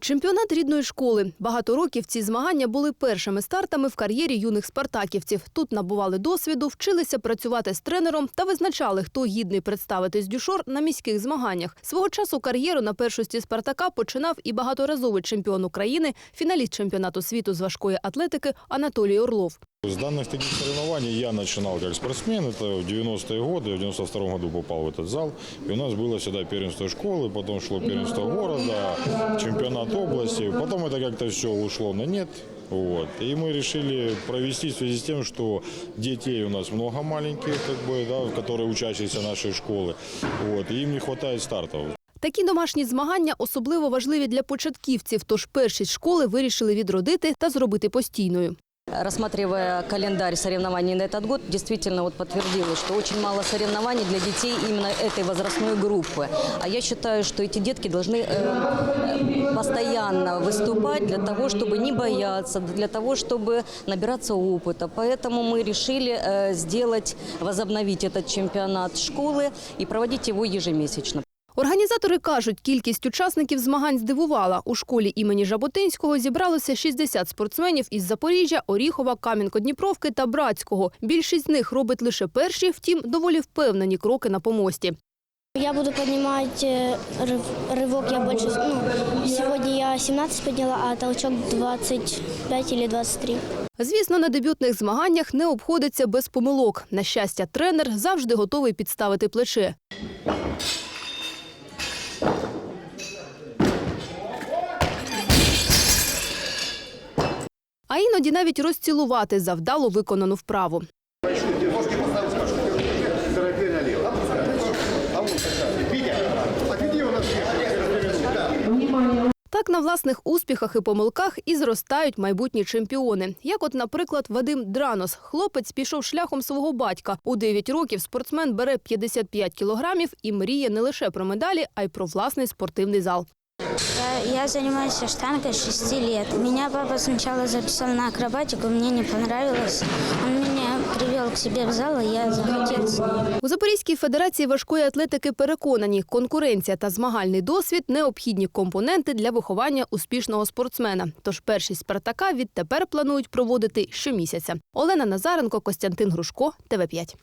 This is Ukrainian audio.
Чемпіонат рідної школи. Багато років ці змагання були першими стартами в кар'єрі юних спартаківців. Тут набували досвіду, вчилися працювати з тренером та визначали, хто гідний представитись дюшор на міських змаганнях. Свого часу кар'єру на першості Спартака починав і багаторазовий чемпіон України, фіналіст чемпіонату світу з важкої атлетики Анатолій Орлов. С данных таких соревнований я начинал как спортсмен, это в 90-е годы, я в 92 году попал в этот зал, и у нас было всегда первенство школы, потом шло первенство города, чемпионат области, потом это как-то все ушло на нет, вот. И мы решили провести в связи с тем, что детей у нас много маленьких, как бы, да, которые учащиеся нашей школы, вот, и им не хватает стартов. Такі домашні змагання особливо важливі для початківців, тож першість школи вирішили відродити та зробити постійною. Рассматривая календарь соревнований на этот год, действительно вот подтвердилось, что очень мало соревнований для детей именно этой возрастной группы. А я считаю, что эти детки должны э, постоянно выступать для того, чтобы не бояться, для того, чтобы набираться опыта. Поэтому мы решили э, сделать, возобновить этот чемпионат школы и проводить его ежемесячно. Організатори кажуть, кількість учасників змагань здивувала. У школі імені Жаботинського зібралося 60 спортсменів із Запоріжжя, Оріхова, Кам'янко-Дніпровки та Братського. Більшість з них робить лише перші, втім, доволі впевнені кроки на помості. Я буду поднимать э, рыв- рывок, я больше, ну, сегодня я 17 подняла, а толчок 25 или 23. Звісно, на дебютних змаганнях не обходиться без помилок. На щастя, тренер завжди готовий підставити плече. А іноді навіть розцілувати за вдало виконану вправу. Так на власних успіхах і помилках і зростають майбутні чемпіони. Як, от, наприклад, Вадим Дранос. Хлопець пішов шляхом свого батька. У 9 років спортсмен бере 55 кілограмів і мріє не лише про медалі, а й про власний спортивний зал. Я, я занимаюсь штангой с 6 лет. Меня папа сначала записал на акробатику, мне не понравилось. Он меня привел к себе в зал, и я захотел с ним. У Запорізькій федерації важкої атлетики переконані, конкуренція та змагальний досвід необхідні компоненти для виховання успішного спортсмена. Тож першість Спартака відтепер планують проводити щомісяця. Олена Назаренко, Костянтин Грушко, ТВ 5